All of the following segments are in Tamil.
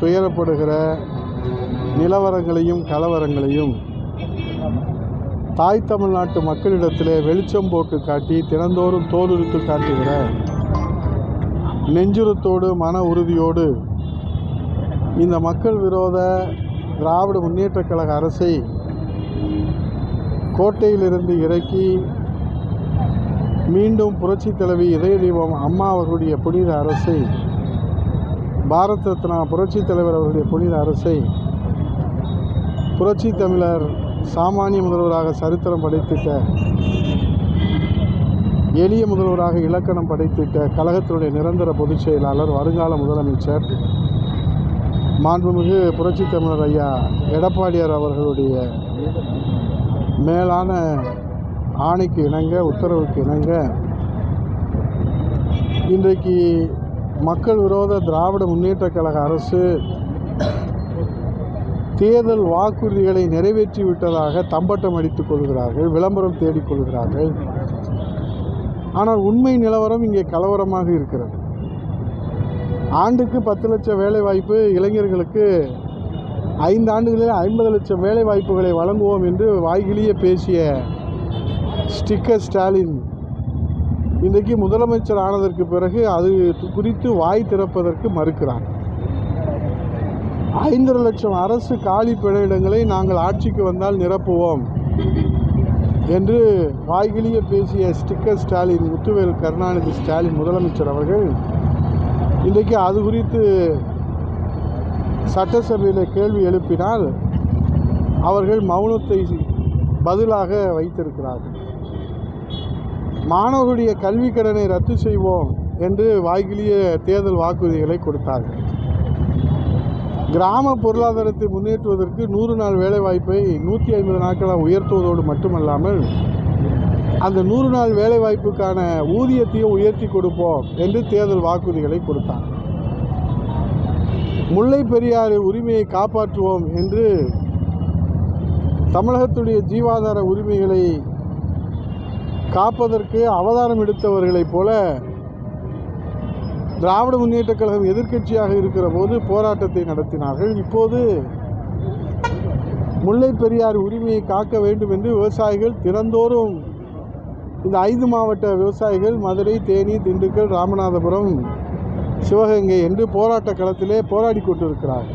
துயரப்படுகிற நிலவரங்களையும் கலவரங்களையும் தாய் தமிழ்நாட்டு மக்களிடத்திலே வெளிச்சம் போட்டு காட்டி தினந்தோறும் தோலுரித்து காட்டுகிற நெஞ்சுரத்தோடு மன உறுதியோடு இந்த மக்கள் விரோத திராவிட முன்னேற்ற கழக அரசை கோட்டையிலிருந்து இறக்கி மீண்டும் புரட்சி தலைவி இதய அம்மா அவர்களுடைய புனித அரசை பாரத் ரத்னா புரட்சி தலைவர் அவருடைய புனித அரசை புரட்சி தமிழர் சாமானிய முதல்வராக சரித்திரம் படைத்திட்ட எளிய முதல்வராக இலக்கணம் படைத்திட்ட கழகத்தினுடைய நிரந்தர பொதுச் செயலாளர் வருங்கால முதலமைச்சர் மாண்புமிகு புரட்சி தமிழர் ஐயா எடப்பாடியார் அவர்களுடைய மேலான ஆணைக்கு இணங்க உத்தரவுக்கு இணங்க இன்றைக்கு மக்கள் விரோத திராவிட முன்னேற்ற கழக அரசு தேர்தல் வாக்குறுதிகளை நிறைவேற்றி விட்டதாக தம்பட்டம் அடித்துக் கொள்கிறார்கள் விளம்பரம் தேடிக்கொள்கிறார்கள் ஆனால் உண்மை நிலவரம் இங்கே கலவரமாக இருக்கிறது. ஆண்டுக்கு பத்து லட்சம் வேலைவாய்ப்பு இளைஞர்களுக்கு ஐந்து ஆண்டுகளில் ஐம்பது லட்சம் வேலைவாய்ப்புகளை வழங்குவோம் என்று வாய்கிலேயே பேசிய ஸ்டிக்கர் ஸ்டாலின் இன்றைக்கு முதலமைச்சர் ஆனதற்கு பிறகு அது குறித்து வாய் திறப்பதற்கு மறுக்கிறார். ஐந்தரை லட்சம் அரசு காலி பணியிடங்களை நாங்கள் ஆட்சிக்கு வந்தால் நிரப்புவோம் என்று வாய்கிலிய பேசிய ஸ்டிக்கர் ஸ்டாலின் முத்துவேல் கருணாநிதி ஸ்டாலின் முதலமைச்சர் அவர்கள் இன்றைக்கு அது குறித்து சட்டசபையில் கேள்வி எழுப்பினால் அவர்கள் மௌனத்தை பதிலாக வைத்திருக்கிறார்கள். மாணவர்களுடைய கல்வி கடனை ரத்து செய்வோம் என்று வாய்கிலேயே தேர்தல் வாக்குறுதிகளை கொடுத்தார்கள் கிராம பொருளாதாரத்தை முன்னேற்றுவதற்கு நூறு நாள் வேலைவாய்ப்பை நூற்றி ஐம்பது நாட்களாக உயர்த்துவதோடு மட்டுமல்லாமல் அந்த நூறு நாள் வேலைவாய்ப்புக்கான ஊதியத்தையும் உயர்த்தி கொடுப்போம் என்று தேர்தல் வாக்குறுதிகளை கொடுத்தார். முல்லை பெரியாறு உரிமையை காப்பாற்றுவோம் என்று தமிழகத்துடைய ஜீவாதார உரிமைகளை காப்பதற்கு அவதாரம் எடுத்தவர்களைப் போல திராவிட முன்னேற்றக் கழகம் எதிர்க்கட்சியாக இருக்கிற போது போராட்டத்தை நடத்தினார்கள். இப்போது முல்லை பெரியார் உரிமையை காக்க வேண்டும் என்று விவசாயிகள் தினந்தோறும் இந்த ஐந்து மாவட்ட விவசாயிகள் மதுரை தேனி திண்டுக்கல் ராமநாதபுரம் சிவகங்கை என்று போராட்ட களத்திலே போராடி கொண்டிருக்கிறார்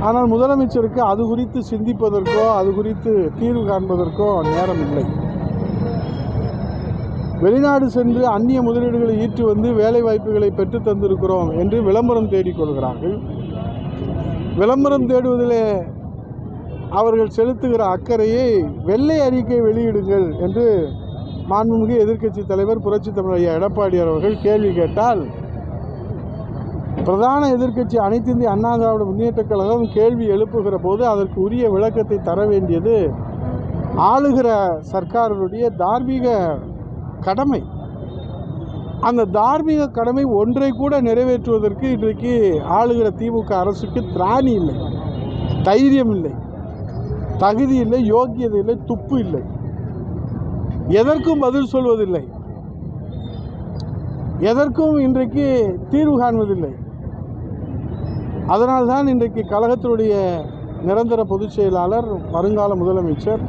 ஆனால் முதலமைச்சருக்கு அது குறித்து சிந்திப்பதற்கோ அது குறித்து தீர்வு காண்பதற்கோ நேரம் இல்லை. வெளிநாடு சென்று அந்நிய முதலீடுகளை ஈற்று வந்து வேலை வாய்ப்புகளை பெற்று தந்திருக்கிறோம் என்று விளம்பரம் தேடிக்கொள்கிறார்கள் விளம்பரம் தேடுவதிலே அவர்கள் செலுத்துகிற அக்கறையை வெள்ளை அறிக்கை வெளியிடுங்கள் என்று மாண்புமிகு எதிர்க்கட்சி தலைவர் புரட்சி தமிழ் எடப்பாடியார் அவர்கள் கேள்வி கேட்டால் பிரதான எதிர்க்கட்சி அனைத்து இந்திய அண்ணா திராவிட முன்னேற்ற கழகம் கேள்வி எழுப்புகிற போது அதற்கு உரிய விளக்கத்தை தர வேண்டியது ஆளுகிற சர்க்காருடைய தார்மீக கடமை. அந்த தார்மீக கடமை ஒன்றை கூட நிறைவேற்றுவதற்கு இன்றைக்கு ஆளுகிற திமுக அரசுக்கு திராணி இல்லை. தைரியம் இல்லை. தகுதி இல்லை யோக்கியது இல்லை துப்பு இல்லை. எதற்கும் பதில் சொல்வதில்லை. எதற்கும் இன்றைக்கு தீர்வு காண்பதில்லை. அதனால்தான் இன்றைக்கு கழகத்தினுடைய நிரந்தர பொதுச் செயலாளர் வருங்கால முதலமைச்சர்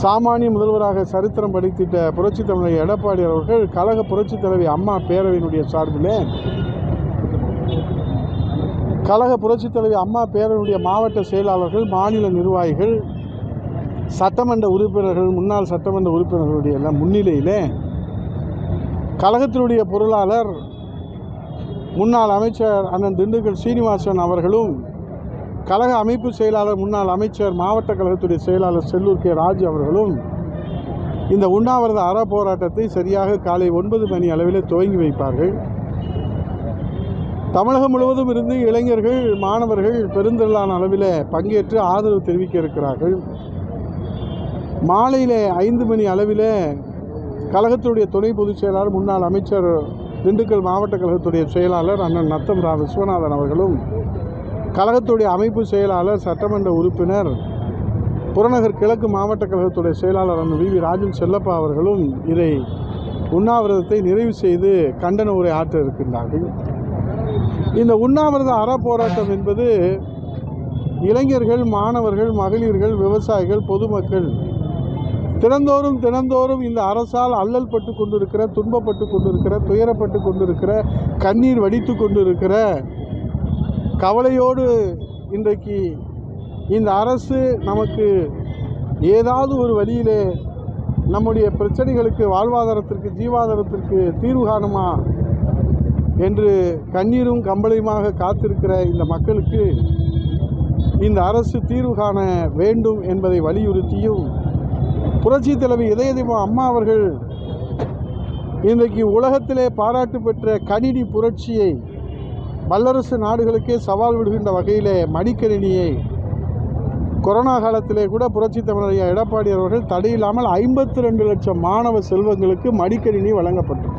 சாமானிய முதல்வராக சரித்திரம் படித்திட்ட புரட்சி தமிழர் எடப்பாடி அவர்கள் கழக புரட்சி தலைவி அம்மா பேரவையினுடைய சார்பிலே கழக புரட்சி தலைவி அம்மா பேரவையினுடைய மாவட்ட செயலாளர்கள் மாநில நிர்வாகிகள் சட்டமன்ற உறுப்பினர்கள் முன்னாள் சட்டமன்ற உறுப்பினர்களுடைய எல்லாம் முன்னிலையிலே கழகத்தினுடைய பொருளாளர் முன்னாள் அமைச்சர் அண்ணன் திண்டுக்கல் சீனிவாசன் அவர்களும் கழக அமைப்பு செயலாளர் முன்னாள் அமைச்சர் மாவட்ட கழகத்துடைய செயலாளர் செல்லூர் கே. ராஜ் அவர்களும் இந்த உண்ணாவிரத அற போராட்டத்தை சரியாக காலை ஒன்பது மணி அளவில் துவங்கி வைப்பார்கள். தமிழகம் முழுவதும் இருந்து இளைஞர்கள் மாணவர்கள் பெருந்திரளான அளவில் பங்கேற்று ஆதரவு தெரிவிக்க இருக்கிறார்கள். மாலையில் ஐந்து மணி அளவில் கழகத்துடைய துணை பொதுச் செயலாளர் முன்னாள் அமைச்சர் திண்டுக்கல் மாவட்ட கழகத்துடைய செயலாளர் அண்ணன் நத்தம் ரா விஸ்வநாதன் அவர்களும் கழகத்துடைய அமைப்பு செயலாளர் சட்டமன்ற உறுப்பினர் புறநகர் கிழக்கு மாவட்ட கழகத்துடைய செயலாளர் அண்ணன் வி. வி. ராஜன் செல்லப்பா அவர்களும் இதை உண்ணாவிரதத்தை நிறைவு செய்து கண்டன உரை ஆற்ற இருக்கின்றார்கள். இந்த உண்ணாவிரத அறப்போராட்டம் என்பது இளைஞர்கள் மாணவர்கள் மகளிர்கள் விவசாயிகள் பொதுமக்கள் தினந்தோறும் தினந்தோறும் இந்த அரசால் அல்லல் பட்டு கொண்டிருக்கிற துன்பப்பட்டு கொண்டிருக்கிற துயரப்பட்டு கொண்டிருக்கிற கண்ணீர் வடித்து கொண்டிருக்கிற கவலையோடு இன்றைக்கு இந்த அரசு நமக்கு ஏதாவது ஒரு வழியிலே நம்முடைய பிரச்சனைகளுக்கு வாழ்வாதாரத்திற்கு ஜீவாதாரத்திற்கு தீர்வு காணுமா என்று கண்ணீரும் கம்பளையுமாக காத்திருக்கிற இந்த மக்களுக்கு இந்த அரசு தீர்வு காண வேண்டும் என்பதை வலியுறுத்தியும் புரட்சி தலைவி இதயதீபம் அம்மா அவர்கள் இன்றைக்கு உலகத்திலே பாராட்டு பெற்ற கணினி புரட்சியை வல்லரசு நாடுகளுக்கே சவால் விடுகின்ற வகையிலே மடிக்கணினியை கொரோனா காலத்திலே கூட புரட்சி தமிழர் எடப்பாடி அவர்கள் தடையில்லாமல் ஐம்பத்தி ரெண்டு லட்சம் மாணவ செல்வங்களுக்கு மடிக்கணினி வழங்கப்பட்டது.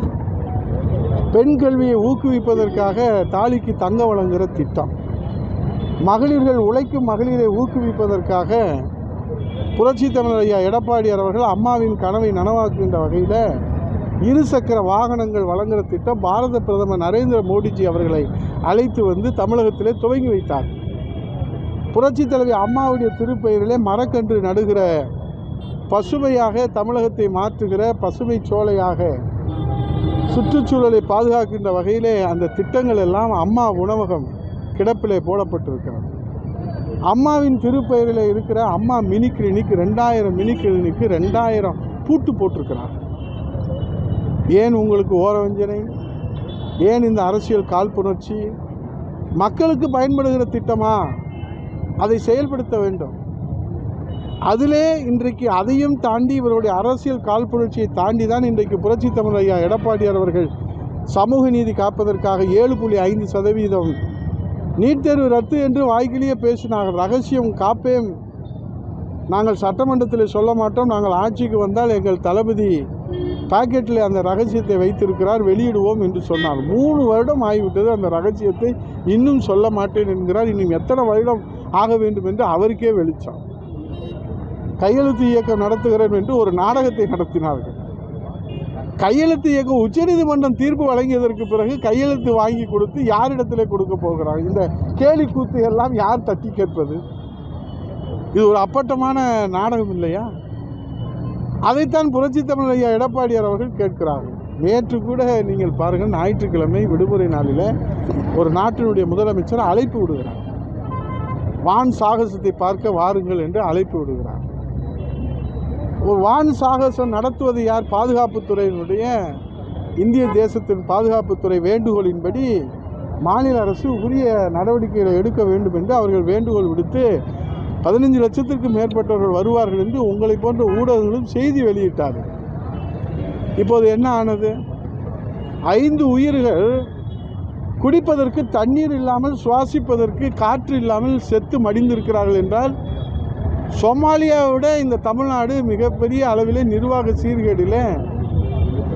பெண் கல்வியை ஊக்குவிப்பதற்காக தாலிக்கு தங்க வழங்குகிற திட்டம். மகளிர்கள் உழைக்கும் மகளிரை ஊக்குவிப்பதற்காக புரட்சி தமிழர் ஐயா எடப்பாடி அவர்கள் அம்மாவின் கனவை நனவாக்குகின்ற வகையில் இருசக்கர வாகனங்கள் வழங்குகிற திட்டம் பாரத பிரதமர் நரேந்திர மோடிஜி அவர்களை அழைத்து வந்து தமிழகத்திலே துவங்கி வைத்தார். புரட்சி தலைவி அம்மாவுடைய திருப்பெயரிலே மரக்கன்று நடுகிற பசுமையாக தமிழகத்தை மாற்றுகிற பசுமை சோலையாக சுற்றுச்சூழலை பாதுகாக்கின்ற வகையிலே அந்த திட்டங்கள் எல்லாம் அம்மா உணவகம் கிடப்பிலே போடப்பட்டிருக்கிறது. அம்மாவின் திருப்பெயரில் இருக்கிற அம்மா மினி கிளினிக் ரெண்டாயிரம் மினி கிளினிக்கு ரெண்டாயிரம் பூட்டு போட்டிருக்கிறார். ஏன் உங்களுக்கு ஓரவஞ்சனை ஏன் இந்த அரசியல் காழ்ப்புணர்ச்சி? மக்களுக்கு பயன்படுகிற திட்டமா? அதை செயல்படுத்த வேண்டும். அதிலே இன்றைக்கு அதையும் தாண்டி இவருடைய அரசியல் காழ்ப்புணர்ச்சியை தாண்டி தான் இன்றைக்கு புரட்சி தமிழ் ஐயா எடப்பாடியார் அவர்கள் சமூக நீதி காப்பதற்காக ஏழு புள்ளி ஐந்து சதவீதம் நீட் தேர்வு ரத்து என்று வாய்க்கிலேயே பேசினார்கள். ரகசியம் காப்பேன். நாங்கள் சட்டமன்றத்தில் சொல்ல மாட்டோம். நாங்கள் ஆட்சிக்கு வந்தால் எங்கள் தளபதி பாக்கெட்டில் அந்த ரகசியத்தை வைத்திருக்கிறார் வெளியிடுவோம் என்று சொன்னார். மூணு வருடம் ஆகிவிட்டது அந்த ரகசியத்தை இன்னும் சொல்ல மாட்டேன் என்கிறார். இன்னும் எத்தனை வருடம் ஆக வேண்டும் என்று அவருக்கே வெளிச்சம். கையெழுத்து இயக்கம் நடத்துகிறேன் என்று ஒரு நாடகத்தை நடத்தினார்கள். கையெழுத்து இயக்கம் உச்சநீதிமன்றம் தீர்ப்பு வழங்கியதற்கு பிறகு கையெழுத்து வாங்கி கொடுத்து யாரிடத்திலே கொடுக்க போகிறாங்க இந்த கேலி கூத்து எல்லாம் யார் தட்டி கேட்பது? இது ஒரு அப்பட்டமான நாடகம் இல்லையா? அதைத்தான் புரட்சி தமிழ் ஐயா எடப்பாடியார் அவர்கள் கேட்கிறார்கள் நேற்று கூட நீங்கள் பாருங்கள் ஞாயிற்றுக்கிழமை விடுமுறை நாளில் ஒரு நாட்டினுடைய முதலமைச்சர் அழைப்பு விடுகிறார். வான் சாகசத்தை பார்க்க வாருங்கள் என்று அழைப்பு விடுகிறார். ஒரு வான் சாகசம் நடத்துவது யார்? பாதுகாப்புத்துறையினுடைய இந்திய தேசத்தின் பாதுகாப்புத்துறை வேண்டுகோளின்படி மாநில அரசு உரிய நடவடிக்கைகளை எடுக்க வேண்டும் என்று அவர்கள் வேண்டுகோள் விடுத்து பதினஞ்சு லட்சத்திற்கும் மேற்பட்டவர்கள் வருவார்கள் என்று உங்களை போன்ற ஊடகங்களும் செய்தி வெளியிட்டார்கள். இப்போது என்ன ஆனது? ஐந்து உயிர்கள் குடிப்பதற்கு தண்ணீர் இல்லாமல் சுவாசிப்பதற்கு காற்று இல்லாமல் செத்து மடிந்திருக்கிறார்கள் என்றால் சோமாலியாவை விட இந்த தமிழ்நாடு மிகப்பெரிய அளவிலே நிர்வாக சீர்கேடில்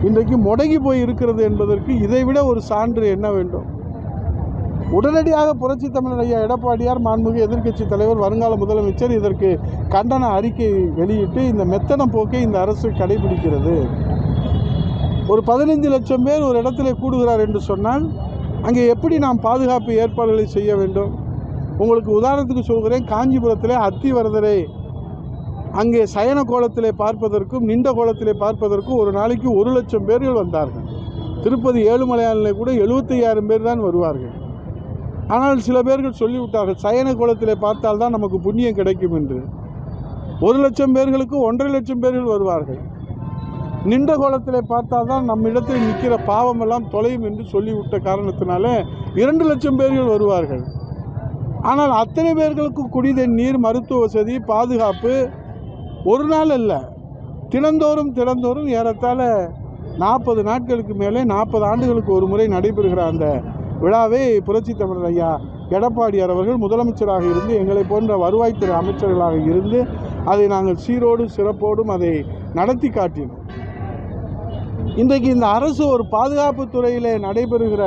இன்றைக்கு முடங்கி போய் இருக்கிறது என்பதற்கு இதைவிட ஒரு சான்று என்ன வேண்டும்? உடனடியாக புரட்சி தமிழர் ஐயா எடப்பாடியார் மாண்புமிகு எதிர்க்கட்சி தலைவர் வருங்கால முதலமைச்சர் இதற்கு கண்டன அறிக்கை வெளியிட்டு இந்த மெத்தன போக்கை இந்த அரசு கடைபிடிக்கிறது. ஒரு பதினைஞ்சு லட்சம் பேர் ஒரு இடத்துல கூடுகிறார் என்று சொன்னால் அங்கே எப்படி நாம் பாதுகாப்பு ஏற்பாடுகளை செய்ய வேண்டும்? உங்களுக்கு உதாரணத்துக்கு சொல்கிறேன் காஞ்சிபுரத்திலே அத்திவரதரை அங்கே சயன கோலத்திலே பார்ப்பதற்கும் நின்ற கோலத்திலே பார்ப்பதற்கும் ஒரு நாளைக்கு ஒரு லட்சம் பேர்கள் வந்தார்கள். திருப்பதி ஏழுமலையானிலே கூட எழுபத்தையாயிரம் பேர் தான் வருவார்கள். ஆனால் சில பேர்கள் சொல்லிவிட்டார்கள் சயன கோலத்திலே பார்த்தால்தான் நமக்கு புண்ணியம் கிடைக்கும் என்று. ஒரு லட்சம் பேர்களுக்கு ஒன்றரை லட்சம் பேர்கள் வருவார்கள். நின்ற கோலத்தில் பார்த்தால்தான் நம்மிடத்தில் நிற்கிற பாவமெல்லாம் தொலையும் என்று சொல்லிவிட்ட காரணத்தினால இரண்டு லட்சம் பேர்கள் வருவார்கள். ஆனால் அத்தனை பேர்களுக்கு குடித நீர் மருத்துவ வசதி பாதுகாப்பு ஒரு நாள் அல்ல. தினந்தோறும் தினந்தோறும் ஏறத்தாழ நாற்பது நாட்களுக்கு மேலே நாற்பது ஆண்டுகளுக்கு ஒரு முறை நடைபெறுகிற அந்த விழாவை புரட்சி தமிழர் ஐயா எடப்பாடியார் அவர்கள் முதலமைச்சராக இருந்து எங்களை போன்ற வருவாய்த்துறை அமைச்சர்களாக இருந்து அதை நாங்கள் சீரோடு சிறப்போடும் அதை நடத்தி காட்டினோம். இன்றைக்கு இந்த அரசு ஒரு பாதுகாப்பு துறையில் நடைபெறுகிற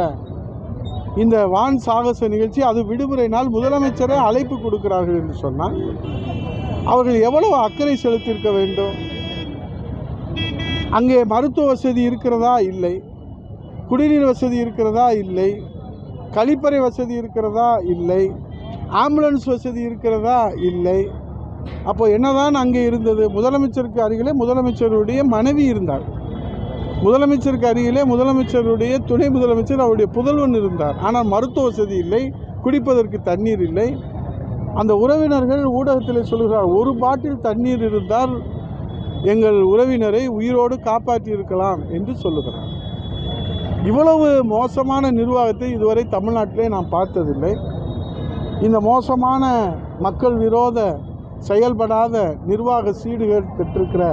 இந்த வான் சாகச நிகழ்ச்சி அது விடுமுறை நாள் முதலமைச்சரே அழைப்பு கொடுக்கிறார்கள் என்று சொன்னால் அவர்கள் எவ்வளவு அக்கறை செலுத்தியிருக்க வேண்டும்? அங்கே மருத்துவ வசதி இருக்கிறதா? இல்லை. குடிநீர் வசதி இருக்கிறதா? இல்லை. கழிப்பறை வசதி இருக்கிறதா? இல்லை. ஆம்புலன்ஸ் வசதி இருக்கிறதா? இல்லை. அப்போ என்னதான் அங்கே இருந்தது? முதலமைச்சருக்கு அருகிலே முதலமைச்சருடைய மனைவி இருந்தார் முதலமைச்சருக்கு அருகிலே முதலமைச்சருடைய துணை முதலமைச்சர் அவருடைய புதல்வன் இருந்தார். ஆனால் மருத்துவ வசதி இல்லை. குடிப்பதற்கு தண்ணீர் இல்லை. அந்த உறவினர்கள் ஊடகத்தில் சொல்கிறார் ஒரு பாட்டில் தண்ணீர் இருந்தால் எங்கள் உறவினரை உயிரோடு காப்பாற்றியிருக்கலாம் என்று சொல்லுகிறார். இவ்வளவு மோசமான நிர்வாகத்தை இதுவரை தமிழ்நாட்டிலே நான் பார்த்ததில்லை. இந்த மோசமான மக்கள் விரோத செயல்படாத நிர்வாக சீடுகள் பெற்றிருக்கிற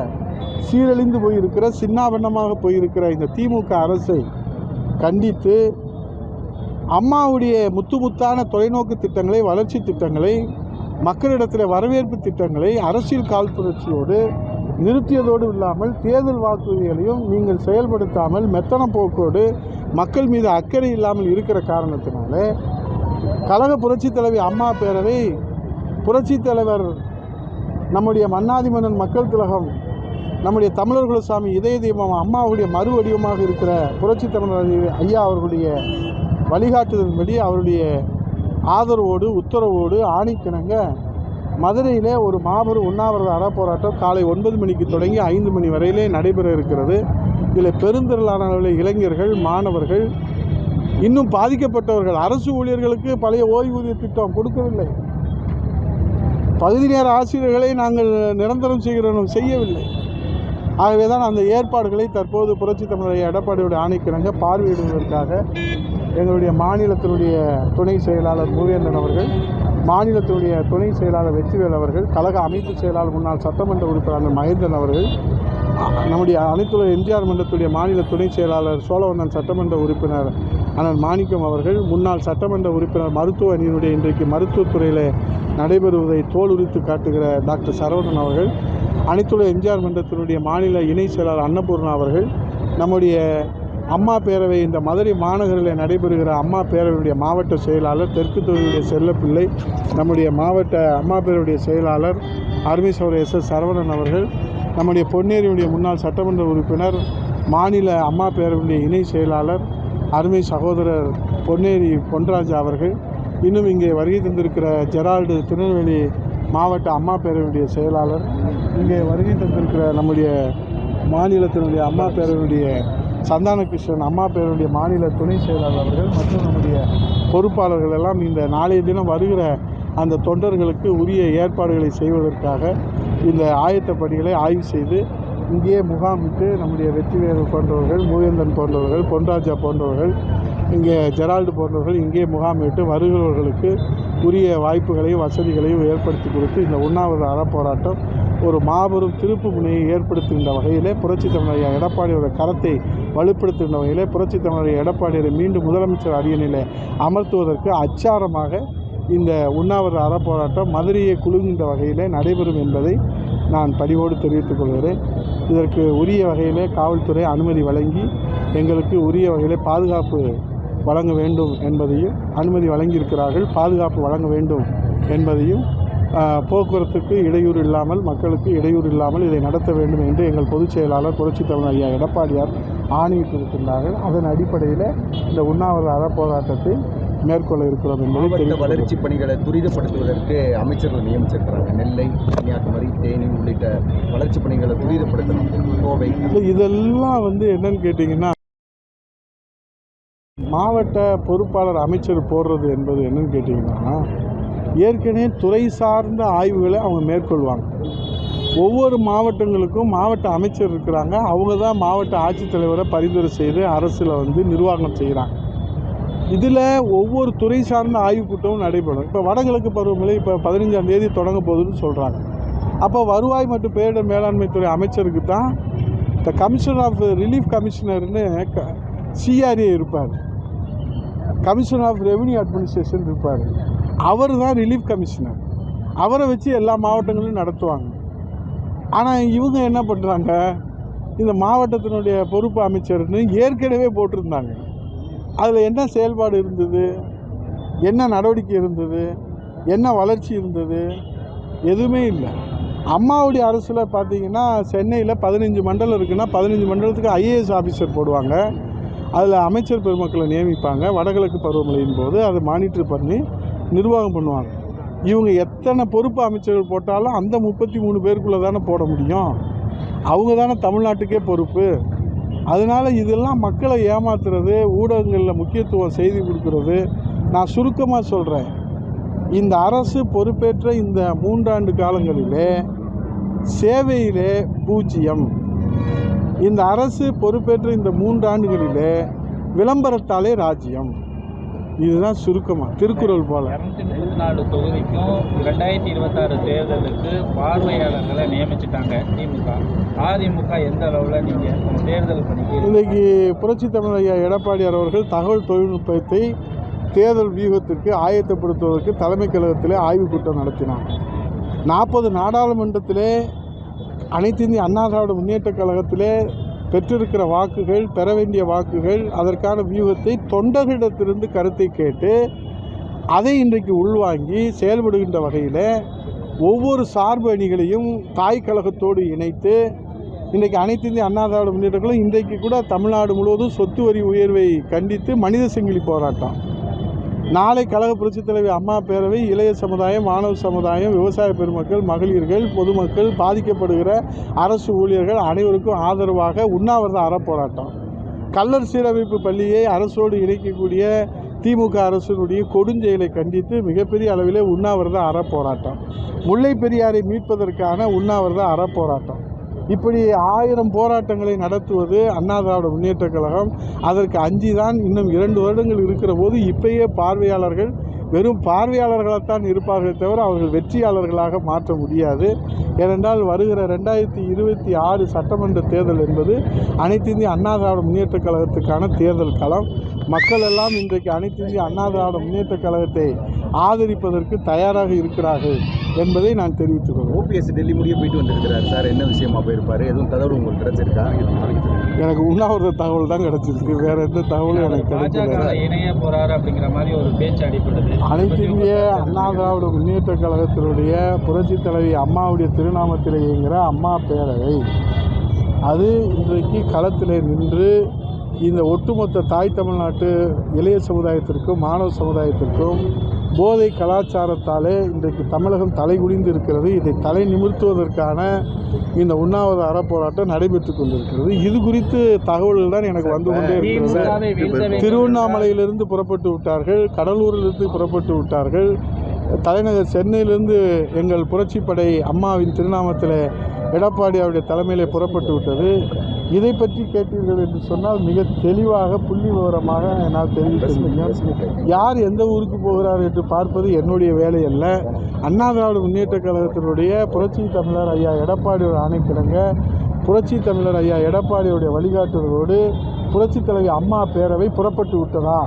சீரழிந்து போயிருக்கிற சின்னாபண்ணமாக போயிருக்கிற இந்த திமுக அரசை கண்டித்து அம்மாவுடைய முத்து முத்தான தொலைநோக்கு திட்டங்களை வளர்ச்சி திட்டங்களை மக்களிடத்தில் வரவேற்பு திட்டங்களை அரசியல் காழ்ப்புணர்ச்சியோடு நிறுத்தியதோடு இல்லாமல் தேர்தல் வாக்குறுதிகளையும் நீங்கள் செயல்படுத்தாமல் மெத்தன போக்கோடு மக்கள் மீது அக்கறை இல்லாமல் இருக்கிற காரணத்தினால கழக புரட்சித் தலைவி அம்மா பேரவை புரட்சித் தலைவர் நம்முடைய மன்னாதி மன்னன் மக்கள் திலகம் நம்முடைய தமிழர் குலசாமி இதய தீபம் அம்மாவுடைய மறு வடிவமாக இருக்கிற புரட்சி தமிழர் ஐயா அவர்களுடைய வழிகாட்டுதலின்படி அவருடைய ஆதரவோடு உத்தரவோடு ஆணிக்கிணங்க மதுரையிலே ஒரு மாபெரும் உண்ணாவிரத அறப்போராட்டம் காலை ஒன்பது மணிக்கு தொடங்கி ஐந்து மணி வரையிலே நடைபெற இருக்கிறது. இதில் பெருந்திரளான அளவில் இளைஞர்கள் மாணவர்கள் இன்னும் பாதிக்கப்பட்டவர்கள் அரசு ஊழியர்களுக்கு பழைய ஓய்வூதிய திட்டம் கொடுக்கவில்லை. பகுதி நேர ஆசிரியர்களை நாங்கள் நிரந்தரம் செய்கிறோம் செய்யவில்லை. ஆகவே தான் அந்த ஏற்பாடுகளை தற்போது புரட்சி தமிழர் எடப்பாடியுடைய ஆணைக்கிணங்க பார்வையிடுவதற்காக எங்களுடைய மாநிலத்தினுடைய துணை செயலாளர் பூவேந்தன் அவர்கள் மாநிலத்தினுடைய துணை செயலாளர் வெற்றிவேல் அவர்கள் கழக அமைப்பு செயலாளர் முன்னாள் சட்டமன்ற உறுப்பினர் மகேந்திரன் அவர்கள் நம்முடைய அனைத்துறை எம்ஜிஆர் மன்றத்துடைய மாநில துணை செயலாளர் சோழவந்தன் சட்டமன்ற உறுப்பினர் அண்ணன் மாணிக்கம் அவர்கள் முன்னாள் சட்டமன்ற உறுப்பினர் மருத்துவ அணியினுடைய இன்றைக்கு மருத்துவத்துறையில் நடைபெறுவதை தோல் உரித்து காட்டுகிற டாக்டர் சரவணன் அவர்கள் அனைத்துள்ள எம்ஜிஆர் மன்றத்தினுடைய மாநில இணை செயலாளர் அன்னபூர்ணா அவர்கள் நம்முடைய அம்மா பேரவை இந்த மதுரை மாநகரில் நடைபெறுகிற அம்மா பேரவையுடைய மாவட்ட செயலாளர் தெற்கு தொகுதியுடைய செல்லப்பிள்ளை நம்முடைய மாவட்ட அம்மா பேரவையுடைய செயலாளர் அருமை சௌர எஸ் எஸ் சரவணன் அவர்கள் நம்முடைய பொன்னேரியுடைய முன்னாள் சட்டமன்ற உறுப்பினர் மாநில அம்மா பேரவையுடைய இணை செயலாளர் அருமை சகோதரர் பொன்னேரி பொன்ராஜா அவர்கள் இன்னும் இங்கே வருகை தந்திருக்கிற ஜெரால்டு திருநெல்வேலி மாவட்ட அம்மா பேரவையுடைய செயலாளர் இங்கே வருகை தந்திருக்கிற நம்முடைய மாநிலத்தினுடைய அம்மா பேரவையுடைய சந்தானகிருஷ்ணன் அம்மா பேரவையுடைய மாநில துணை செயலாளர் அவர்கள் மற்றும் நம்முடைய பொறுப்பாளர்கள் எல்லாம் இந்த நாளைய தினம் வருகிற அந்த தொண்டர்களுக்கு உரிய ஏற்பாடுகளை செய்வதற்காக இந்த ஆயத்த பணிகளை ஆய்வு செய்து இங்கேயே முகாமிட்டு நம்முடைய வெற்றிவேறு போன்றவர்கள் மூவேந்தன் போன்றவர்கள் பொன்ராஜா போன்றவர்கள் இங்கே ஜெரால்டு போன்றவர்கள் இங்கே முகாமிட்டு வருகிறவர்களுக்கு உரிய வாய்ப்புகளையும் வசதிகளையும் ஏற்படுத்தி கொடுத்து இந்த உண்ணாவிரத அறப்போராட்டம் ஒரு மாபெரும் திருப்பு முனையை ஏற்படுத்துகின்ற வகையிலே புரட்சி தமிழர் எடப்பாடியோட கரத்தை வலுப்படுத்துகின்ற வகையிலே புரட்சி தமிழர் எடப்பாடியரை மீண்டும் முதலமைச்சர் அரியணையில் அமர்த்துவதற்கு அச்சாரமாக இந்த உண்ணாவிரத அறப்போராட்டம் மதுரையை குழுங்கின்ற வகையிலே நடைபெறும் என்பதை நான் பணிவோடு தெரிவித்துக் கொள்கிறேன். இதற்கு உரிய வகையிலே காவல்துறை அனுமதி வழங்கி எங்களுக்கு உரிய வகையிலே பாதுகாப்பு வழங்க வேண்டும் என்பதையும் அனுமதி வழங்கியிருக்கிறார்கள். பாதுகாப்பு வழங்க வேண்டும் என்பதையும் போக்குவரத்துக்கு இடையூறு இல்லாமல் மக்களுக்கு இடையூறு இல்லாமல் இதை நடத்த வேண்டும் என்று எங்கள் பொதுச் செயலாளர் புரட்சித் தமிழர் ஐயா எடப்பாடியார் ஆணையிட்டிருக்கின்றார்கள். அதன் அடிப்படையில் இந்த உண்ணாவிரத அறப்போராட்டத்தை மேற்கொள்ள இருக்கிறோம் என்பதை வளர்ச்சி பணிகளை துரிதப்படுத்துவதற்கு அமைச்சர்கள் நியமிச்சிருக்கிறாங்க. நெல்லை கன்னியாகுமரி தேனி உள்ளிட்ட வளர்ச்சி பணிகளை துரிதப்படுத்தணும். கோவை. இதெல்லாம் வந்து என்னன்னு கேட்டிங்கன்னா மாவட்ட பொறுப்பாளர் அமைச்சர் போடுறது என்பது என்னன்னு கேட்டிங்கன்னா ஏற்கனவே துறை சார்ந்த ஆய்வுகளை அவங்க மேற்கொள்வாங்க. ஒவ்வொரு மாவட்டங்களுக்கும் மாவட்ட அமைச்சர் இருக்கிறாங்க. அவங்க தான் மாவட்ட ஆட்சித்தலைவரை பரிந்துரை செய்து அரசில் வந்து நிர்வாகம் செய்கிறாங்க. இதில் ஒவ்வொரு துறை சார்ந்த ஆய்வுக் கூட்டமும் நடைபெறும். இப்போ வடகிழக்கு பருவமழை இப்போ பதினஞ்சாம் தேதி தொடங்க போகுதுன்னு சொல்கிறாங்க. அப்போ வருவாய் மற்றும் பேரிடர் மேலாண்மைத்துறை அமைச்சருக்கு தான் த கமிஷனர் ஆஃப் ரிலீஃப் கமிஷனர்னு க சிஆர்ஏ இருப்பார். கமிஷனர் ஆஃப் ரெவன்யூ அட்மினிஸ்ட்ரேஷன் இருப்பார். அவர் தான் ரிலீஃப் கமிஷனர் அவரை வச்சு எல்லா மாவட்டங்களையும் நடத்துவாங்க. ஆனால் இவங்க என்ன பண்ணுறாங்க இந்த மாவட்டத்தினுடைய பொறுப்பு அமைச்சர்னு ஏற்கனவே போட்டிருந்தாங்க. அதில் என்ன செயல்பாடு இருந்தது? என்ன நடவடிக்கை இருந்தது? என்ன வளர்ச்சி இருந்தது? எதுவுமே இல்லை. அம்மாவுடைய அரசில் பார்த்தீங்கன்னா சென்னையில் பதினஞ்சு மண்டலம் இருக்குன்னா பதினஞ்சு மண்டலத்துக்கு ஐஏஎஸ் ஆஃபீஸர் போடுவாங்க. அதில் அமைச்சர் பெருமக்களை நியமிப்பாங்க. வடகிழக்கு பருவமழையின் போது அதை மானிட்டர் பண்ணி நிர்வாகம் பண்ணுவாங்க. இவங்க எத்தனை பொறுப்பு அமைச்சர்கள் போட்டாலும் அந்த முப்பத்தி மூணு பேருக்குள்ளே தானே போட முடியும். அவங்க தானே தமிழ்நாட்டுக்கே பொறுப்பு. அதனால் இதெல்லாம் மக்களை ஏமாத்துறது ஊடகங்களில் முக்கியத்துவம் செய்தி கொடுக்கறது. நான் சுருக்கமாக சொல்கிறேன் இந்த அரசு பொறுப்பேற்ற இந்த மூன்றாண்டு காலங்களிலே சேவையிலே பூஜ்ஜியம். இந்த அரசு பொறுப்பேற்ற இந்த மூன்று ஆண்டுகளிலே விளம்பரத்தாலே ராஜ்யம். இதுதான் சுருக்கமாக திருக்குறள் போல. இரநூத்தி முப்பத்தி நாலு தொகுதிக்கும் ரெண்டாயிரத்தி இருபத்தாறு தேர்தலுக்கு பார்வையாளர்களை நியமிச்சிட்டாங்க திமுக. அதிமுக எந்த அளவில் நீங்கள் தேர்தல் பணிக்கு இன்றைக்கி புரட்சி தமிழ் ஐயா எடப்பாடியார் அவர்கள் தகவல் தொழில்நுட்பத்தை தேர்தல் வியூகத்திற்கு ஆயத்தப்படுத்துவதற்கு தலைமைக் கழகத்திலே ஆய்வுக் கூட்டம் நடத்தினார். நாற்பது நாடாளுமன்றத்திலே அனைத்து இந்திய அண்ணா திராவிட முன்னேற்றக் கழகத்திலே பெற்றிருக்கிற வாக்குகள் பெற வேண்டிய வாக்குகள் அதற்கான வியூகத்தை தொண்டர்களிடத்திலிருந்து கருத்தை கேட்டு அதை இன்றைக்கு உள்வாங்கி செயல்படுகின்ற வகையில் ஒவ்வொரு சார்பு அணிகளையும் தாய் கழகத்தோடு இணைத்து இன்றைக்கு அனைத்து இந்திய அண்ணா திராவிட முன்னேற்றங்களும் இன்றைக்கு கூட தமிழ்நாடு முழுவதும் சொத்து வரி உயர்வை கண்டித்து மனித சங்கிலி போராட்டம். நாளை கழக புரட்சித் தலைவி அம்மா பேரவை இளைய சமுதாயம் மாணவ சமுதாயம் விவசாய பெருமக்கள் மகளிர்கள் பொதுமக்கள் பாதிக்கப்படுகிற அரசு ஊழியர்கள் அனைவருக்கும் ஆதரவாக உண்ணாவிரத அறப்போராட்டம். கல்லர் சீரமைப்பு பள்ளியை அரசோடு இணைக்கக்கூடிய திமுக அரசினுடைய கொடுஞ்செயலை கண்டித்து மிகப்பெரிய அளவிலே உண்ணாவிரத அறப்போராட்டம். முல்லை பெரியாரை மீட்பதற்கான உண்ணாவிரத அறப்போராட்டம். இப்படி ஆயிரம் போராட்டங்களை நடத்துவது அண்ணா திராவிட முன்னேற்றக் கழகம். அதற்கு அஞ்சு தான் இன்னும் இரண்டு வருடங்கள் இருக்கிற போது இப்பயே பார்வையாளர்கள் வெறும் பார்வையாளர்களாகத்தான் இருப்பார்களே தவிர அவர்கள் வெற்றியாளர்களாக மாற்ற முடியாது. ஏனென்றால் வருகிற ரெண்டாயிரத்தி இருபத்தி ஆறு சட்டமன்ற தேர்தல் என்பது அனைத்து இந்திய அண்ணா திராவிட முன்னேற்றக் கழகத்துக்கான தேர்தல் களம். மக்கள் எல்லாம் இன்றைக்கு அனைத்து இந்திய அண்ணா திராவிட முன்னேற்றக் கழகத்தை ஆதரிப்பதற்கு தயாராக இருக்கிறார்கள் என்பதை நான் தெரிவித்துக் கொள்கிறேன். ஓபிஎஸ் டெல்லி முடிய போயிட்டு வந்திருக்கிறார். சார் என்ன விஷயமா போயிருப்பாரு? எதுவும் தகவல் உங்களுக்கு கிடைச்சிருக்கா? எனக்கு உண்ணாவிரத தகவல் தான் கிடைச்சிருக்கு. வேற எந்த தகவலும் எனக்கு கிடைக்கல. இணைய போறாரு அப்படிங்கிற மாதிரி ஒரு பேச்சு அடிப்படுது அனைத்து இந்திய அண்ணா திராவிட முன்னேற்ற கழகத்தினுடைய புரட்சி தலைவி அம்மாவுடைய திருநாமத்தில் இயங்குகிற அம்மா பேரவை. அது இன்றைக்கு களத்தில் நின்று இந்த ஒட்டுமொத்த தாய் தமிழ்நாட்டு இளைய சமுதாயத்திற்கும் மாணவ சமுதாயத்திற்கும் போதை கலாச்சாரத்தாலே இன்றைக்கு தமிழகம் தலைகுனிந்து இருக்கிறது இதை தலை நிமிர்த்துவதற்கான இந்த உண்ணாவிரத அறப்போராட்டம் நடைபெற்று கொண்டிருக்கிறது. இது குறித்து தகவல்கள் தான் எனக்கு வந்து கொண்டே இருக்கிறது. திருவண்ணாமலையிலிருந்து புறப்பட்டு விட்டார்கள். கடலூரிலிருந்து புறப்பட்டு விட்டார்கள். தலைநகர் சென்னையிலிருந்து எங்கள் புரட்சிப்படை அம்மாவின் திருநாமத்தில் எடப்பாடி அவருடைய தலைமையிலே புறப்பட்டு விட்டது. இதை பற்றி கேட்டீர்கள் என்று சொன்னால் மிக தெளிவாக புள்ளி விவரமாக என்னால் தெரிவிக்க முடியும். யார் எந்த ஊருக்கு போகிறார் என்று பார்ப்பது என்னுடைய வேலை அல்ல. அண்ணா திராவிட முன்னேற்ற கழகத்தினுடைய புரட்சி தமிழர் ஐயா எடப்பாடியோட ஆணைக்கிழங்க புரட்சி தமிழர் ஐயா எடப்பாடியுடைய வழிகாட்டுதலோடு புரட்சி தலைவி அம்மா பேரவை புறப்பட்டு விட்டதா?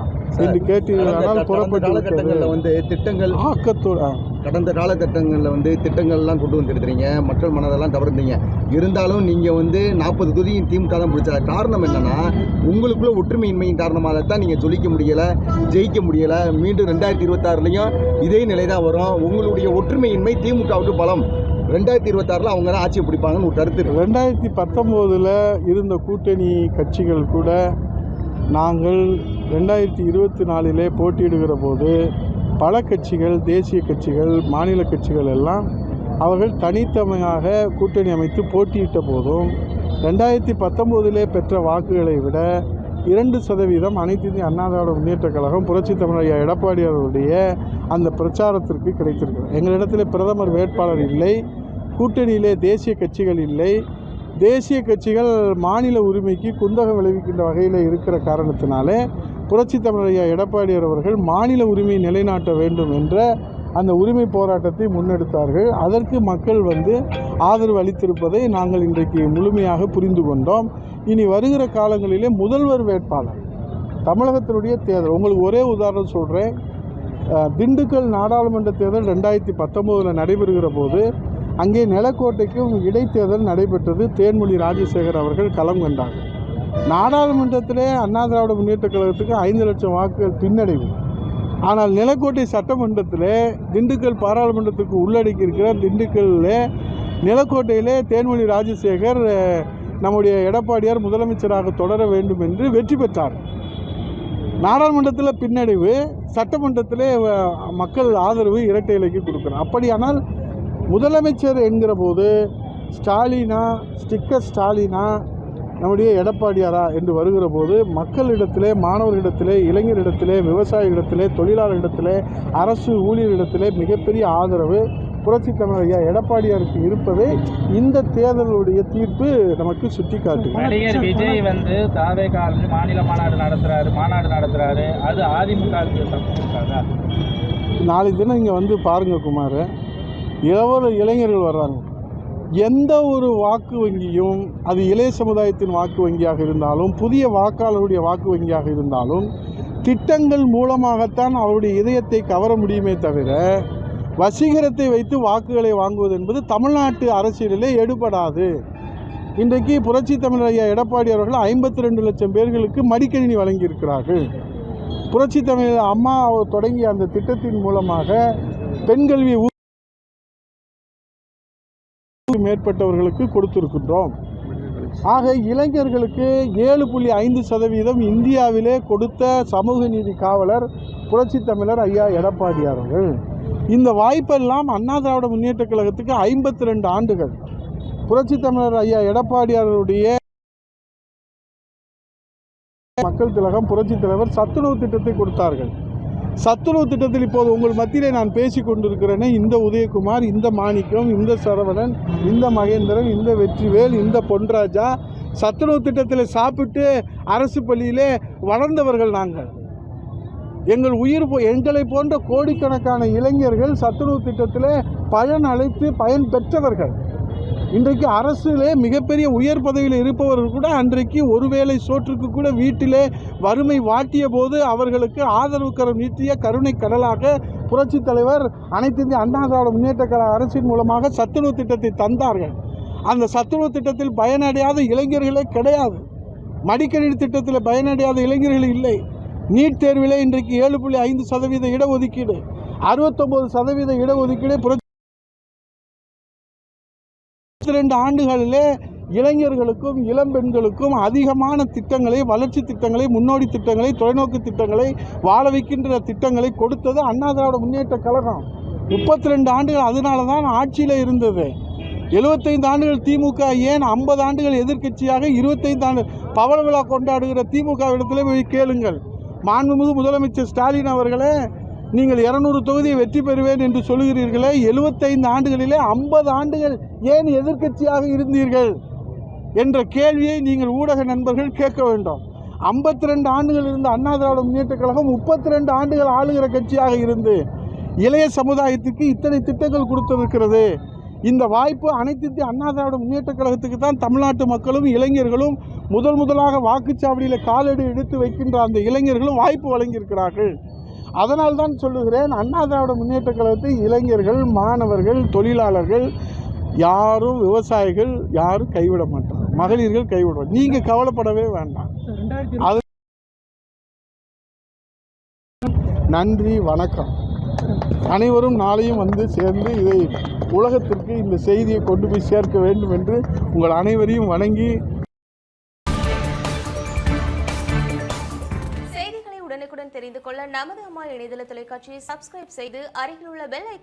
என்று கேட்டீர்களானால் புறப்பட்டு விட்டது. காலகட்டங்களில் வந்து திட்டங்கள் ஆக்கத்தோடு. கடந்த காலகட்டங்களில் வந்து திட்டங்கள்லாம் கொண்டு வந்துருக்கிறீங்க. மக்கள் மனதெல்லாம் கவர்ந்தீங்க இருந்தாலும் நீங்கள் வந்து நாற்பது தொகுதியும் திமுக தான் பிடிச்ச காரணம் என்னன்னா உங்களுக்குள்ள ஒற்றுமையின்மையின் காரணமாகத்தான் நீங்கள் ஜொலிக்க முடியலை ஜெயிக்க முடியலை. மீண்டும் ரெண்டாயிரத்தி இருபத்தாறுலையும் இதே நிலை தான் வரும். உங்களுடைய ஒற்றுமையின்மை திமுகவுக்கு பலம். ரெண்டாயிரத்தி இருபத்தாறில் அவங்க தான் ஆட்சியை பிடிப்பாங்கன்னு ஒரு கருத்து ரெண்டாயிரத்தி பத்தொம்போதில் இருந்த கூட்டணி கட்சிகள் கூட நாங்கள் ரெண்டாயிரத்தி இருபத்தி நாலிலே போட்டியிடுகிற போது பல கட்சிகள் தேசிய கட்சிகள் மாநில கட்சிகள் எல்லாம் அவர்கள் தனித்தமையாக கூட்டணி அமைத்து போட்டியிட்ட போதும் ரெண்டாயிரத்தி பத்தொம்போதிலே பெற்ற வாக்குகளை விட இரண்டு சதவீதம் அனைத்து இந்திய அண்ணா திராவிட கழகம் புரட்சி தமிழர் எடப்பாடி அவருடைய அந்த பிரச்சாரத்திற்கு கிடைத்திருக்கிறது. எங்களிடத்தில் பிரதமர் வேட்பாளர் இல்லை கூட்டணியிலே தேசிய கட்சிகள் இல்லை. தேசிய கட்சிகள் மாநில உரிமைக்கு குந்தகம் விளைவிக்கின்ற வகையில் இருக்கிற காரணத்தினாலே புரட்சி தமிழையா எடப்பாடியார் அவர்கள் மாநில உரிமையை நிலைநாட்ட வேண்டும் என்ற அந்த உரிமை போராட்டத்தை முன்னெடுத்தார்கள். அதற்கு மக்கள் வந்து ஆதரவு அளித்திருப்பதை நாங்கள் இன்றைக்கு முழுமையாக புரிந்து கொண்டோம். இனி வருகிற காலங்களிலே முதல்வர் வேட்பாளர் தமிழகத்தினுடைய தேர்தல். உங்களுக்கு ஒரே உதாரணம் சொல்கிறேன் திண்டுக்கல் நாடாளுமன்ற தேர்தல் ரெண்டாயிரத்தி பத்தொம்போதில் நடைபெறுகிற போது அங்கே நிலக்கோட்டைக்கும் இடைத்தேர்தல் நடைபெற்றது. தேன்மொழி ராஜசேகர் அவர்கள் களம் கண்டார்கள் நாடாளுமன்றத்திலே அண்ணா திராவிட முன்னேற்ற கழகத்துக்கு ஐந்து லட்சம் வாக்குகள் பின்னடைவு. ஆனால் நிலக்கோட்டை சட்டமன்றத்தில் திண்டுக்கல் பாராளுமன்றத்துக்கு உள்ளடக்கி இருக்கிற திண்டுக்கல்ல நிலக்கோட்டையிலே தேன்மொழி ராஜசேகர் நம்முடைய எடப்பாடியார் முதலமைச்சராக தொடர வேண்டும் என்று வெற்றி பெற்றார். நாடாளுமன்றத்தில் பின்னடைவு சட்டமன்றத்திலே மக்கள் ஆதரவு இரட்டை இலைக்கு கொடுக்கணும் அப்படியானால் முதலமைச்சர் என்கிற போது ஸ்டாலினா ஸ்டிக்கர் ஸ்டாலினா நம்முடைய எடப்பாடியாரா என்று வருகிற போது மக்களிடத்திலே மாணவர்களிடத்திலே இளைஞரிடத்திலே விவசாயிகளிடத்திலே தொழிலாளர்களிடத்திலே அரசு ஊழியர்களிடத்திலே மிகப்பெரிய ஆதரவு புரட்சி தமிழ் ஐயா எடப்பாடியாருக்கு இருப்பதை இந்த தேர்தலுடைய தீர்ப்பு நமக்கு சுட்டி காட்டுகிறது நடிகர் விஜய் வந்து தாவே காலம் மாநில மாநாடு நடத்துறாரு மாநாடு நடத்துறாரு. அது அதிமுகவுக்கு தப்பு இருக்காதா? நாளை தினம் இங்கே வந்து பாருங்க குமார். எவ்வளோ இளைஞர்கள் வர்றாங்க. எந்த ஒரு வாக்கு வங்கியும் அது இளைய சமுதாயத்தின் வாக்கு வங்கியாக இருந்தாலும் புதிய வாக்காளருடைய வாக்கு வங்கியாக இருந்தாலும் திட்டங்கள் மூலமாகத்தான் அவருடைய இதயத்தை கவர முடியுமே தவிர வசீகரத்தை வைத்து வாக்குகளை வாங்குவது என்பது தமிழ்நாட்டு அரசியலிலே எடுபடாது. இன்றைக்கு புரட்சி தமிழர் ஐயா எடப்பாடி அவர்கள் ஐம்பத்தி ரெண்டு லட்சம் பேர்களுக்கு மடிக்கணினி வழங்கியிருக்கிறார்கள். புரட்சி தமிழர் அம்மா தொடங்கிய அந்த திட்டத்தின் மூலமாக பெண்கல்வி மேற்பட்டவர்களுக்கு கொடுத்திருக்கின்றோம். ஆக இளைஞர்களுக்கு ஏழு புள்ளி ஐந்து சதவீதம் இந்தியாவிலே கொடுத்த சமூக நீதி காவலர் புரட்சி தமிழர் ஐயா எடப்பாடி அவர்கள். இந்த வாய்ப்பெல்லாம் அண்ணா திராவிட முன்னேற்ற கழகத்துக்கு ஐம்பத்தி ரெண்டு ஆண்டுகள். புரட்சி தமிழர் ஐயா எடப்பாடியாருடைய மக்கள் திலகம் புரட்சி தலைவர் சத்துணவு திட்டத்தை கொடுத்தார்கள். சத்துணவு திட்டத்தில் இப்போது உங்கள் மத்தியிலே நான் பேசி கொண்டிருக்கிறேனே இந்த உதயகுமார் இந்த மாணிக்கம் இந்த சரவணன் இந்த மகேந்திரன் இந்த வெற்றிவேல் இந்த பொன்ராஜா சத்துணவு திட்டத்தில் சாப்பிட்டு அரசு பள்ளியிலே வளர்ந்தவர்கள் நாங்கள். எங்கள் உயிர் போ எங்களை போன்ற கோடிக்கணக்கான இளைஞர்கள் சத்துணவு திட்டத்தில் பயன் அழைத்து பயன் பெற்றவர்கள். இன்றைக்கு அரசிலே மிகப்பெரிய உயர் பதவியில் இருப்பவர்கள் கூட அன்றைக்கு ஒருவேளை சோற்றுக்கு கூட வீட்டிலே வறுமை வாட்டிய போது அவர்களுக்கு ஆதரவு கரம் நீட்டிய கருணை கடலாக புரட்சி தலைவர் அனைத்து இந்திய அண்ணா திராவிட முன்னேற்ற கழக அரசின் மூலமாக சத்துணவு திட்டத்தை தந்தார்கள். அந்த சத்துணவு திட்டத்தில் பயனடையாத இளைஞர்களே கிடையாது. மடிக்கணினி திட்டத்தில் பயனடையாத இளைஞர்கள் இல்லை. நீட் தேர்விலே இன்றைக்கு ஏழு புள்ளி ஐந்து சதவீத இடஒதுக்கீடு அறுபத்தொம்பது சதவீத இடஒதுக்கீடு புரட்சி ரெண்டு ஆண்டுகளிலே இளைஞர்களுக்கும் இளம்பெண்களுக்கும் அதிகமான திட்டங்களை வளர்ச்சி திட்டங்களை முன்னோடி திட்டங்களை தொலைநோக்கு திட்டங்களை வாழ வைக்கின்ற திட்டங்களை கொடுத்தது அண்ணா திராவிட முன்னேற்ற கழகம். முப்பத்தி ரெண்டு ஆண்டுகள் அதனால தான் ஆட்சியில் இருந்தது. எழுபத்தைந்து ஆண்டுகள் திமுக ஏன் ஐம்பது ஆண்டுகள் எதிர்க்கட்சியாக இருபத்தைந்து ஆண்டு பவள விழா கொண்டாடுகிற திமுக இடத்துல போய் கேளுங்கள். மாண்புமிகு முதலமைச்சர் ஸ்டாலின் அவர்களே நீங்கள் இரநூறு தொகுதியை வெற்றி பெறுவேன் என்று சொல்கிறீர்களே எழுபத்தைந்து ஆண்டுகளிலே ஐம்பது ஆண்டுகள் ஏன் எதிர்க்கட்சியாக இருந்தீர்கள்? என்ற கேள்வியை நீங்கள் ஊடக நண்பர்கள் கேட்க வேண்டும். ஐம்பத்தி ரெண்டு ஆண்டுகள் இருந்த அண்ணா திராவிட முன்னேற்ற கழகம் முப்பத்தி ரெண்டு ஆண்டுகள் ஆளுகிற கட்சியாக இருந்து இளைய சமுதாயத்துக்கு இத்தனை திட்டங்கள் கொடுத்திருக்கிறது. இந்த வாய்ப்பு அனைத்து அண்ணா திராவிட முன்னேற்ற கழகத்துக்கு தான் தமிழ்நாட்டு மக்களும் இளைஞர்களும் முதல் முதலாக வாக்குச்சாவடியில் காலடி எடுத்து வைக்கின்ற அந்த இளைஞர்களும் வாய்ப்பு வழங்கியிருக்கிறார்கள். அதனால் தான் சொல்லுகிறேன் அண்ணா திராவிட முன்னேற்ற கழகத்தை இளைஞர்கள் மாணவர்கள் தொழிலாளர்கள் யாரும் விவசாயிகள் யாரும் கைவிட மாட்டார் மகளிர்கள் கைவிட நீங்கள் கவலைப்படவே வேண்டாம். அது நன்றி வணக்கம். அனைவரும் நாளையும் வந்து சேர்ந்து இதை உலகத்திற்கு இந்த செய்தியை கொண்டு போய் சேர்க்க வேண்டும் என்று உங்கள் அனைவரையும் வணங்கி செய்திகளை உடனுக்குடன் தெரிந்து கொள்ள நமது அம்மா இணையதள தொலைக்காட்சியை சப்ஸ்கிரைப் செய்து அருகில் உள்ள பெல் ஐக்கான்